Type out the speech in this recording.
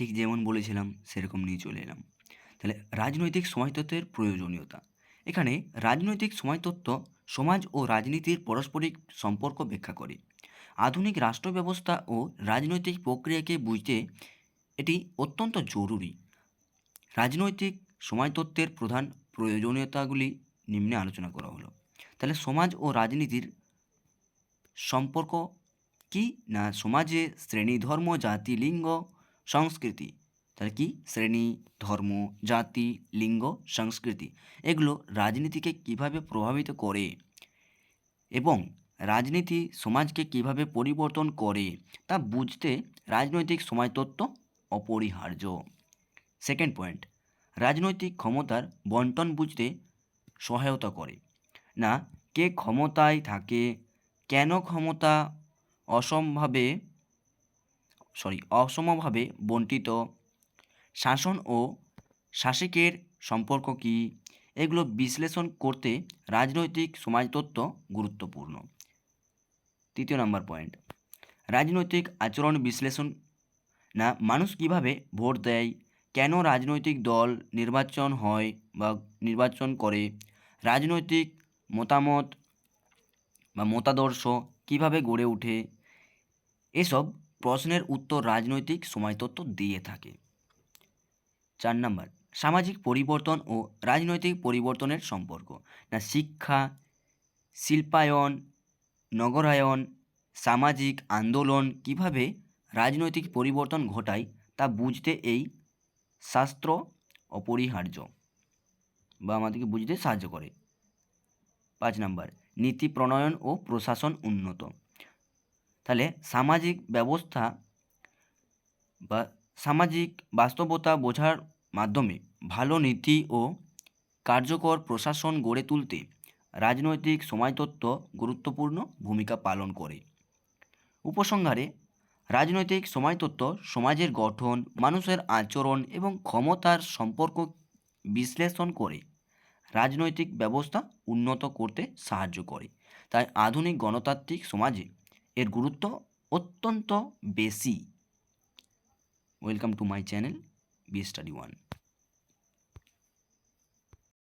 ঠিক যেমন বলেছিলাম, সেরকম নিয়ে চলে এলাম। তাহলে রাজনৈতিক সমাজতত্ত্বের প্রয়োজনীয়তা। এখানে রাজনৈতিক সমাজতত্ত্ব সমাজ ও রাজনীতির পারস্পরিক সম্পর্ক ব্যাখ্যা করে। আধুনিক রাষ্ট্র ব্যবস্থা ও রাজনৈতিক প্রক্রিয়াকে বুঝতে এটি অত্যন্ত জরুরি। রাজনৈতিক সমাজতত্ত্বের প্রধান প্রয়োজনীয়তাগুলি নিম্নে আলোচনা করা হলো। তাহলে সমাজ ও রাজনীতির সম্পর্ক কি? না সমাজে শ্রেণি ধর্ম জাতি, লিঙ্গ সংস্কৃতি, তাহলে কি? শ্রেণি, ধর্ম, জাতি, লিঙ্গ, সংস্কৃতি। এগুলো রাজনীতিকে কীভাবে প্রভাবিত করে এবং রাজনীতি সমাজকে কীভাবে পরিবর্তন করে, তা বুঝতে রাজনৈতিক সমাজতত্ত্ব অপরিহার্য। সেকেন্ড পয়েন্ট, রাজনৈতিক ক্ষমতার বন্টন বুঝতে সহায়তা করে। না, কে ক্ষমতায় থাকে, কেন ক্ষমতা অসমভাবে সরি, অসমভাবে বন্টিত শাসন ও শাসকের সম্পর্ক কী? এগুলো বিশ্লেষণ করতে রাজনৈতিক সমাজতত্ত্ব গুরুত্বপূর্ণ। তৃতীয় নাম্বার পয়েন্ট, রাজনৈতিক আচরণ বিশ্লেষণ। না, মানুষ কীভাবে ভোট দেয়? কেন রাজনৈতিক দল নির্বাচন হয় বা নির্বাচন করে? রাজনৈতিক মতামত বা মতাদর্শ কীভাবে গড়ে ওঠে? এসব প্রশ্নের উত্তর রাজনৈতিক সমাজতত্ত্ব দিয়ে থাকে। চার নম্বর, সামাজিক পরিবর্তন ও রাজনৈতিক পরিবর্তনের সম্পর্ক। না, শিক্ষা, শিল্পায়ন, নগরায়ন, সামাজিক আন্দোলন কীভাবে রাজনৈতিক পরিবর্তন ঘটায় তা বুঝতে এই শাস্ত্র অপরিহার্য বা আমাদেরকে বুঝতে সাহায্য করে। পাঁচ নম্বর, নীতি প্রণয়ন ও প্রশাসন উন্নত। তাহলে সামাজিক ব্যবস্থা বা সামাজিক বাস্তবতা বোঝার মাধ্যমে ভালো নীতি ও কার্যকর প্রশাসন গড়ে তুলতে রাজনৈতিক সমাজতত্ত্ব গুরুত্বপূর্ণ ভূমিকা পালন করে। উপসংহারে, রাজনৈতিক সমাজতত্ত্ব সমাজের গঠন, মানুষের আচরণ এবং ক্ষমতার সম্পর্ক বিশ্লেষণ করে রাজনৈতিক ব্যবস্থা উন্নত করতে সাহায্য করে। তাই আধুনিক গণতান্ত্রিক সমাজে এর গুরুত্ব অত্যন্ত বেশি। Welcome to my channel B study one